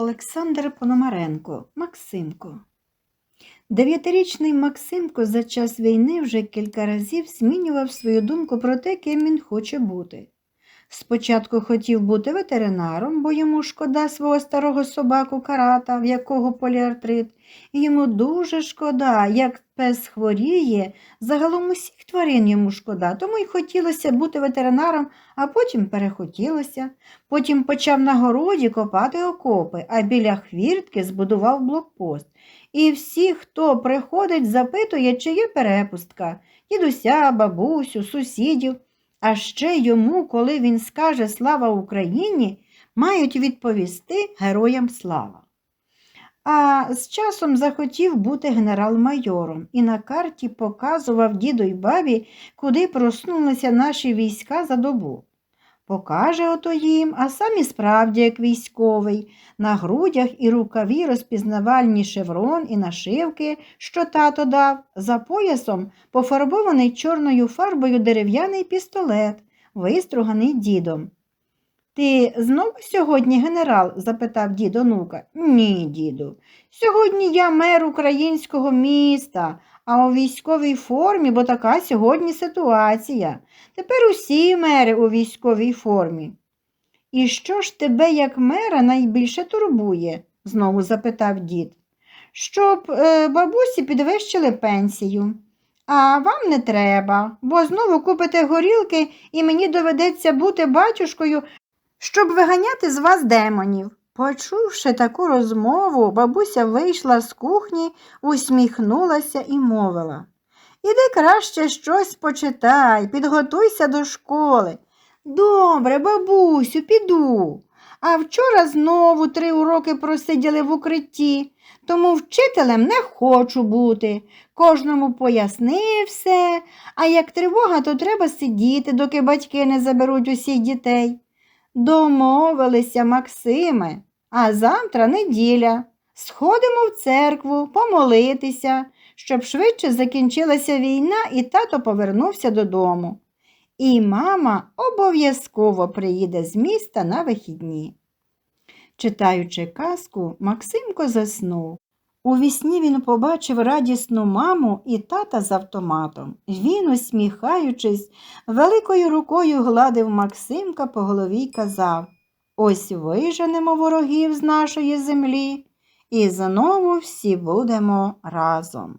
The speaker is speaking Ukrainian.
Олександр Пономаренко, Максимко. Дев'ятирічний Максимко за час війни вже кілька разів змінював свою думку про те, ким він хоче бути. Спочатку хотів бути ветеринаром, бо йому шкода свого старого собаку карата, в якого поліартрит, і йому дуже шкода, як пес хворіє, загалом усіх тварин йому шкода, тому й хотілося бути ветеринаром, а потім перехотілося. Потім почав на городі копати окопи, а біля хвіртки збудував блокпост. І всі, хто приходить, запитує, чи є перепустка дідуся, бабусю, сусідів. А ще йому, коли він скаже Слава Україні, мають відповісти героям слава. А з часом захотів бути генерал-майором і на карті показував діду й бабі, куди проснулися наші війська за добу. Покаже ото їм, а сам і справді як військовий, на грудях і рукаві розпізнавальні шеврон і нашивки, що тато дав, за поясом пофарбований чорною фарбою дерев'яний пістолет, виструганий дідом. Ти знову сьогодні генерал? запитав дід онука. Ні, діду. Сьогодні я мер українського міста, а у військовій формі, бо така сьогодні ситуація. Тепер усі мери у військовій формі. І що ж тебе, як мера, найбільше турбує? знову запитав дід. Щоб е, бабусі підвищили пенсію. А вам не треба, бо знову купите горілки і мені доведеться бути батюшкою, щоб виганяти з вас демонів. Почувши таку розмову, бабуся вийшла з кухні, усміхнулася і мовила. Іди краще щось почитай, підготуйся до школи. Добре, бабусю, піду. А вчора знову три уроки просиділи в укритті, тому вчителем не хочу бути. Кожному пояснив все, а як тривога, то треба сидіти, доки батьки не заберуть усіх дітей. Домовилися, Максиме, а завтра неділя. Сходимо в церкву, помолитися, щоб швидше закінчилася війна і тато повернувся додому. І мама обов'язково приїде з міста на вихідні. Читаючи казку, Максимко заснув. У вісні він побачив радісну маму і тата з автоматом. Він, усміхаючись, великою рукою гладив Максимка по голові й казав Ось виженемо ворогів з нашої землі, і знову всі будемо разом.